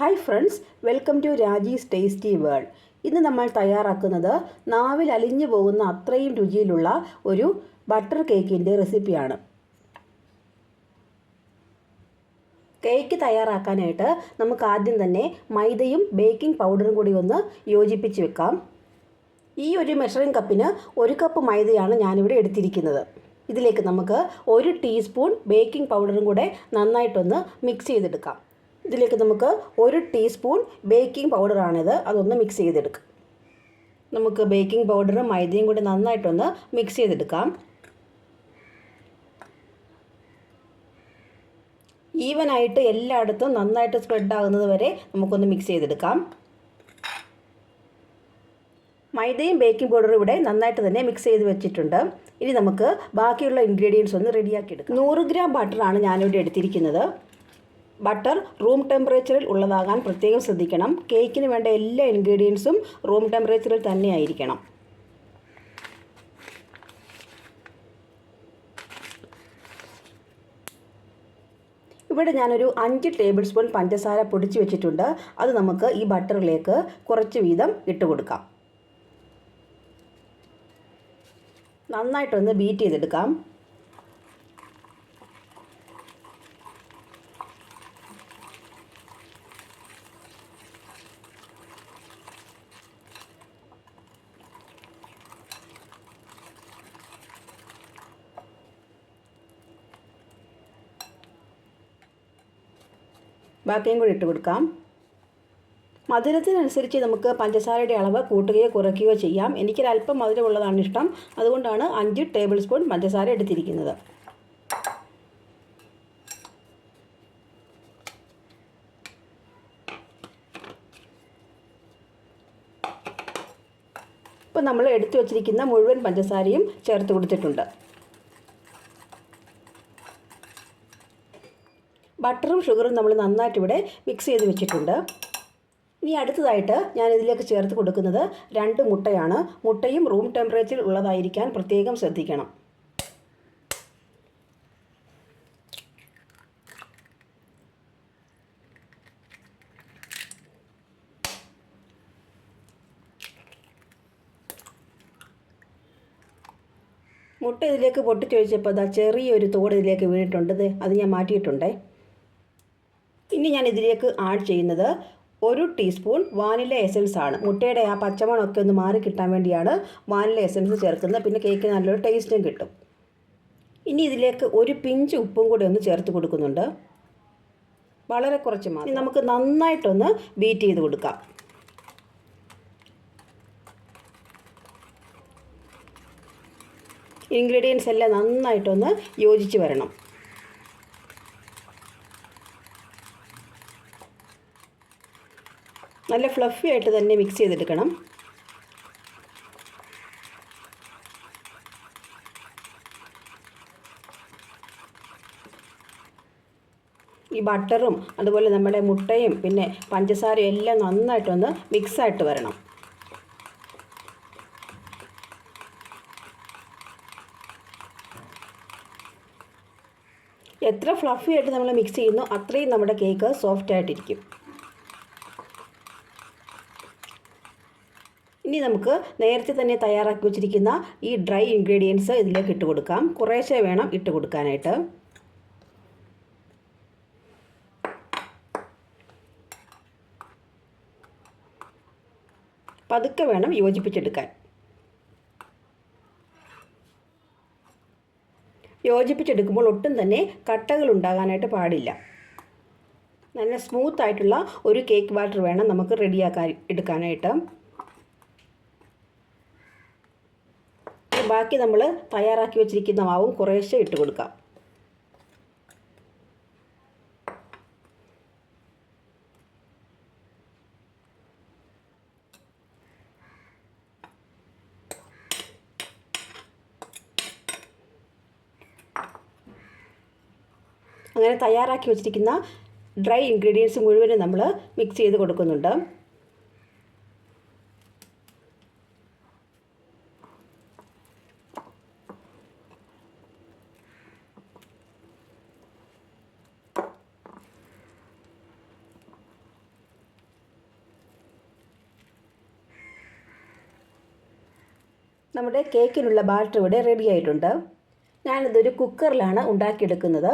Hi friends welcome to Raji's tasty world ഇന്ന് നമ്മൾ തയ്യാറാക്കുന്നത് നാവിൽ അലിഞ്ഞു പോകുന്ന അത്രയും രുചിയിലുള്ള ഒരു ബട്ടർ കേക്കിന്റെ റെസിപ്പിയാണ് കേക്ക് തയ്യാറാക്കാനായിട്ട് നമുക്ക് ആദ്യം തന്നെ മൈദയും ബേക്കിംഗ് പൗഡറും കൂടി ഒന്ന് യോജിപ്പിച്ച് വെക്കാം. ഈ ഒരു മെഷറിംഗ് കപ്പിന് ഒരു കപ്പ് മൈദയാണ് ഞാനിവിടെ എടുത്തിരിക്കുന്നത്. ഇതിലേക്ക് നമുക്ക് ഒരു ടീസ്പൂൺ ബേക്കിംഗ് പൗഡറും കൂടെ നന്നായിട്ടൊന്ന് മിക്സ് ചെയ്തെടുക്കാം. ഇതിലേക്ക് നമുക്ക് ഒരു ടീസ്പൂൺ ബേക്കിംഗ് പൗഡറാണിത് അതൊന്ന് മിക്സ് ചെയ്തെടുക്കാം. നമുക്ക് ബേക്കിംഗ് പൗഡറും മൈദയും കൂടി നന്നായിട്ടൊന്ന് മിക്സ് ചെയ്തെടുക്കാം. ഈവനായിട്ട് എല്ലായിടത്തും നന്നായിട്ട് സ്പ്രെഡ് ആകുന്നത് വരെ നമുക്കൊന്ന് മിക്സ് ചെയ്തെടുക്കാം. മൈദയും ബേക്കിംഗ് പൗഡറും ഇവിടെ നന്നായിട്ട് തന്നെ മിക്സ് ചെയ്ത് വെച്ചിട്ടുണ്ട്. ഇനി നമുക്ക് ബാക്കിയുള്ള ഇൻഗ്രീഡിയൻസ് ഒന്ന് റെഡിയാക്കി എടുക്കാം. നൂറ് ഗ്രാം ബട്ടറാണ് ഞാനിവിടെ എടുത്തിരിക്കുന്നത്. ബട്ടർ റൂം ടെമ്പറേച്ചറിൽ ഉള്ളതാകാൻ പ്രത്യേകം ശ്രദ്ധിക്കണം. കേക്കിന് വേണ്ട എല്ലാ ഇൻഗ്രീഡിയൻസും റൂം ടെമ്പറേച്ചറിൽ തന്നെ ആയിരിക്കണം ഇവിടെ ഞാനൊരു അഞ്ച് ടേബിൾ സ്പൂൺ പഞ്ചസാര പൊടിച്ച് വെച്ചിട്ടുണ്ട്. അത് നമുക്ക് ഈ ബട്ടറിലേക്ക് കുറച്ച് വീതം ഇട്ട് കൊടുക്കാം. നന്നായിട്ടൊന്ന് ബീറ്റ് ചെയ്തെടുക്കാം. ബാക്കിയും കൂടി ഇട്ട് കൊടുക്കാം. മധുരത്തിനനുസരിച്ച് നമുക്ക് പഞ്ചസാരയുടെ അളവ് കൂട്ടുകയോ കുറയ്ക്കുകയോ ചെയ്യാം. എനിക്കൊരല്പം മധുരമുള്ളതാണ് ഇഷ്ടം. അതുകൊണ്ടാണ് അഞ്ച് ടേബിൾ സ്പൂൺ പഞ്ചസാര എടുത്തിരിക്കുന്നത്. ഇപ്പോൾ നമ്മൾ എടുത്തു വച്ചിരിക്കുന്ന മുഴുവൻ പഞ്ചസാരയും ചേർത്ത് കൊടുത്തിട്ടുണ്ട്. ബട്ടറും ഷുഗറും നമ്മൾ നന്നായിട്ട് ഇവിടെ മിക്സ് ചെയ്ത് വെച്ചിട്ടുണ്ട്. ഇനി അടുത്തതായിട്ട് ഞാൻ ഇതിലേക്ക് ചേർത്ത് കൊടുക്കുന്നത് രണ്ട് മുട്ടയാണ്. മുട്ടയും റൂം ടെമ്പറേച്ചറിൽ ഉള്ളതായിരിക്കാൻ പ്രത്യേകം ശ്രദ്ധിക്കണം. മുട്ട ഇതിലേക്ക് പൊട്ടിച്ചൊഴിച്ചപ്പോൾ അതാ ചെറിയൊരു തോട് ഇതിലേക്ക് വീണിട്ടുണ്ട്. അത് ഞാൻ മാറ്റിയിട്ടുണ്ടേ. ഇനി ഞാൻ ഇതിലേക്ക് ആഡ് ചെയ്യുന്നത് ഒരു ടീസ്പൂൺ വാനില എസൻസ് ആണ്. മുട്ടയുടെ ആ പച്ചമണമൊക്കെ ഒന്ന് മാറി കിട്ടാൻ വേണ്ടിയാണ് വാനില എസൻസ് ചേർക്കുന്നത്. പിന്നെ കേക്ക് നല്ലൊരു ടേസ്റ്റും കിട്ടും. ഇനി ഇതിലേക്ക് ഒരു പിഞ്ച് ഉപ്പും കൂടി ഒന്ന് ചേർത്ത് കൊടുക്കുന്നുണ്ട്. വളരെ കുറച്ച് മാത്രം. നമുക്ക് നന്നായിട്ടൊന്ന് ബീറ്റ് ചെയ്ത് കൊടുക്കാം. ഇൻഗ്രീഡിയൻസ് എല്ലാം നന്നായിട്ടൊന്ന് യോജിച്ച് വരണം. നല്ല ഫ്ലഫി ആയിട്ട് തന്നെ മിക്സ് ചെയ്തെടുക്കണം. ഈ ബട്ടറും അതുപോലെ നമ്മുടെ മുട്ടയും പിന്നെ പഞ്ചസാരയും എല്ലാം നന്നായിട്ടൊന്ന് മിക്സായിട്ട് വരണം. എത്ര ഫ്ലഫി ആയിട്ട് നമ്മൾ മിക്സ് ചെയ്യുന്നു അത്രയും നമ്മുടെ കേക്ക് സോഫ്റ്റ് ആയിട്ടിരിക്കും. ഇനി നമുക്ക് നേരത്തെ തന്നെ തയ്യാറാക്കി വെച്ചിരിക്കുന്ന ഈ ഡ്രൈ ഇൻഗ്രീഡിയൻസ് ഇതിലേക്ക് ഇട്ട് കൊടുക്കാം. കുറേശ്ശെ വേണം ഇട്ട് കൊടുക്കാനായിട്ട്. പതുക്കെ വേണം യോജിപ്പിച്ചെടുക്കാൻ. യോജിപ്പിച്ചെടുക്കുമ്പോൾ ഒട്ടും തന്നെ കട്ടകൾ ഉണ്ടാകാനായിട്ട് പാടില്ല. നല്ല സ്മൂത്ത് ആയിട്ടുള്ള ഒരു കേക്ക് ബാറ്റർ വേണം നമുക്ക് റെഡിയാക്കാൻ എടുക്കാനായിട്ട്. ബാക്കി നമ്മൾ തയ്യാറാക്കി വെച്ചിരിക്കുന്ന മാവും കുറേശ്ശെ ഇട്ട് കൊടുക്കാം. അങ്ങനെ തയ്യാറാക്കി വെച്ചിരിക്കുന്ന ഡ്രൈ ഇൻഗ്രീഡിയൻസ് മുഴുവനും നമ്മൾ മിക്സ് ചെയ്ത് കൊടുക്കുന്നുണ്ട്. നമ്മുടെ കേക്കിനുള്ള ബാറ്റർ ഇവിടെ റെഡി ആയിട്ടുണ്ട്. ഞാനിതൊരു കുക്കറിലാണ് ഉണ്ടാക്കിയെടുക്കുന്നത്.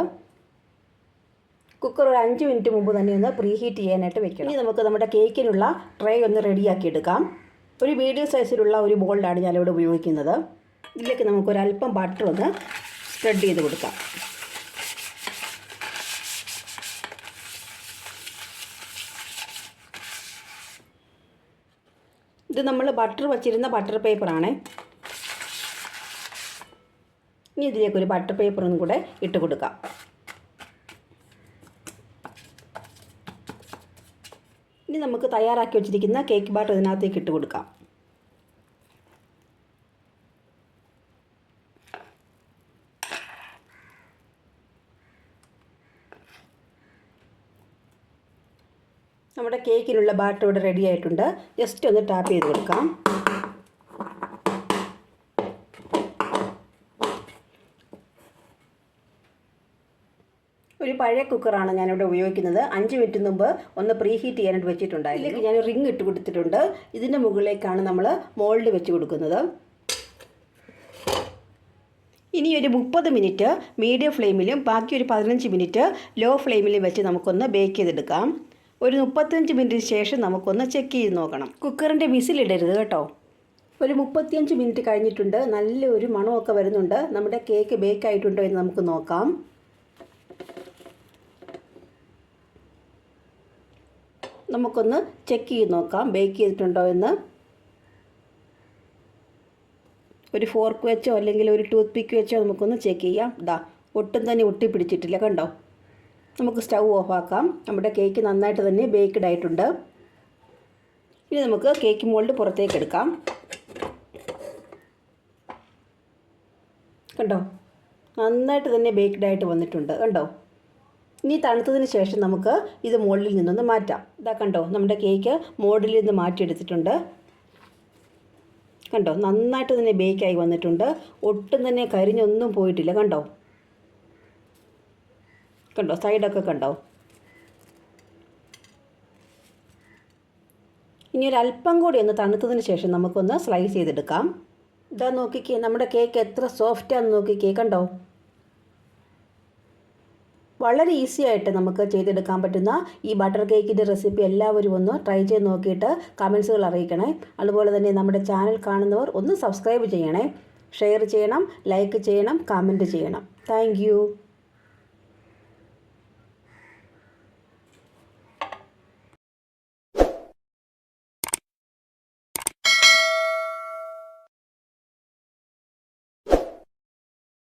കുക്കർ ഒരു അഞ്ച് മിനിറ്റ് മുമ്പ് തന്നെ ഒന്ന് പ്രീ ഹീറ്റ് ചെയ്യാനായിട്ട് വെക്കണം. ഇനി നമുക്ക് നമ്മുടെ കേക്കിനുള്ള ട്രേ ഒന്ന് റെഡിയാക്കി എടുക്കാം. ഒരു മീഡിയം സൈസിലുള്ള ഒരു ബോളിലാണ് ഞാനിവിടെ ഉപയോഗിക്കുന്നത്. ഇതിലേക്ക് നമുക്കൊരല്പം ബട്ടർ ഒന്ന് സ്പ്രെഡ് ചെയ്ത് കൊടുക്കാം. ഇത് നമ്മൾ ബട്ടർ വച്ചിരുന്ന ബട്ടർ പേപ്പറാണ് ഇനി ഇതിലേക്ക് ഒരു ബട്ടർ ഒന്നും കൂടെ ഇട്ട് കൊടുക്കാം. ഇനി നമുക്ക് തയ്യാറാക്കി വെച്ചിരിക്കുന്ന കേക്ക് ബാട്ടർ ഇതിനകത്തേക്ക് ഇട്ട് കൊടുക്കാം. നമ്മുടെ കേക്കിനുള്ള ബാറ്റർ ഇവിടെ റെഡി ആയിട്ടുണ്ട്. ജസ്റ്റ് ഒന്ന് ടാപ്പ് ചെയ്ത് കൊടുക്കാം. ഒരു പഴയ കുക്കറാണ് ഞാനിവിടെ ഉപയോഗിക്കുന്നത്. അഞ്ച് മിനിറ്റ് മുമ്പ് ഒന്ന് പ്രീ ഹീറ്റ് ചെയ്യാനായിട്ട് വെച്ചിട്ടുണ്ടായിരുന്നു. ഇതിലേക്ക് ഞാൻ റിങ് ഇട്ട് കൊടുത്തിട്ടുണ്ട്. ഇതിന്റെ മുകളിലേക്കാണ് നമ്മൾ മോൾഡ് വെച്ച് കൊടുക്കുന്നത്. ഇനി ഒരു മുപ്പത് മിനിറ്റ് മീഡിയം ഫ്ലെയിമിലും ബാക്കി ഒരു പതിനഞ്ച് മിനിറ്റ് ലോ ഫ്ലെയിമിലും വെച്ച് നമുക്കൊന്ന് ബേക്ക് ചെയ്തെടുക്കാം. ഒരു മുപ്പത്തഞ്ച് മിനിറ്റിന് ശേഷം നമുക്കൊന്ന് ചെക്ക് ചെയ്ത് നോക്കണം. കുക്കറിന്റെ വിസിലിടരുത് കേട്ടോ. ഒരു മുപ്പത്തിയഞ്ച് മിനിറ്റ് കഴിഞ്ഞിട്ടുണ്ട്. നല്ലൊരു മണമൊക്കെ വരുന്നുണ്ട്. നമ്മുടെ കേക്ക് ബേക്ക് ആയിട്ടുണ്ടോ എന്ന് നമുക്ക് നോക്കാം. നമുക്കൊന്ന് ചെക്ക് ചെയ്ത് നോക്കാം. ബേക്ക് ചെയ്തിട്ടുണ്ടോ എന്ന്. ഒരു ഫോർക്ക് വെച്ചോ അല്ലെങ്കിൽ ഒരു ടൂത്ത് പിക്ക് വെച്ചോ നമുക്കൊന്ന് ചെക്ക് ചെയ്യാം. ഇതാ ഒട്ടും തന്നെ ഒട്ടിപ്പിടിച്ചിട്ടില്ല കണ്ടോ? നമുക്ക് സ്റ്റൗ ആക്കാം. നമ്മുടെ കേക്ക് നന്നായിട്ട് തന്നെ ബേക്ക്ഡ് ആയിട്ടുണ്ട്. ഇനി നമുക്ക് കേക്ക് മോൾഡ് പുറത്തേക്ക് എടുക്കാം. കണ്ടോ? നന്നായിട്ട് തന്നെ ബേക്ക്ഡ് ആയിട്ട് വന്നിട്ടുണ്ട് കണ്ടോ? ഇനി തണുത്തതിന് ശേഷം നമുക്ക് ഇത് മുകളിൽ നിന്നൊന്ന് മാറ്റാം. ഇതാ കണ്ടോ നമ്മുടെ കേക്ക് മോൾഡിൽ നിന്ന് മാറ്റിയെടുത്തിട്ടുണ്ട്. കണ്ടോ നന്നായിട്ട് തന്നെ ബേക്കായി വന്നിട്ടുണ്ട്. ഒട്ടും തന്നെ കരിഞ്ഞൊന്നും പോയിട്ടില്ല കണ്ടോ? കണ്ടോ സൈഡൊക്കെ കണ്ടോ? ഇനി ഒരു അല്പം കൂടി ഒന്ന് തണുത്തതിന് ശേഷം നമുക്കൊന്ന് സ്ലൈസ് ചെയ്തെടുക്കാം. ഇതാ നോക്കിക്കേ നമ്മുടെ കേക്ക് എത്ര സോഫ്റ്റാന്ന് നോക്കിക്കേ കണ്ടോ? വളരെ ഈസി ആയിട്ട് നമുക്ക് ചെയ്തെടുക്കാൻ പറ്റുന്ന ഈ ബട്ടർ കേക്കിന്റെ റെസിപ്പി എല്ലാവരും ഒന്ന് ട്രൈ ചെയ്ത് നോക്കിയിട്ട് കമൻസുകൾ അറിയിക്കണേ. അതുപോലെ തന്നെ നമ്മുടെ ചാനൽ കാണുന്നവർ ഒന്ന് സബ്സ്ക്രൈബ് ചെയ്യണേ. ഷെയർ ചെയ്യണം ലൈക്ക് ചെയ്യണം കമന്റ് ചെയ്യണം. താങ്ക്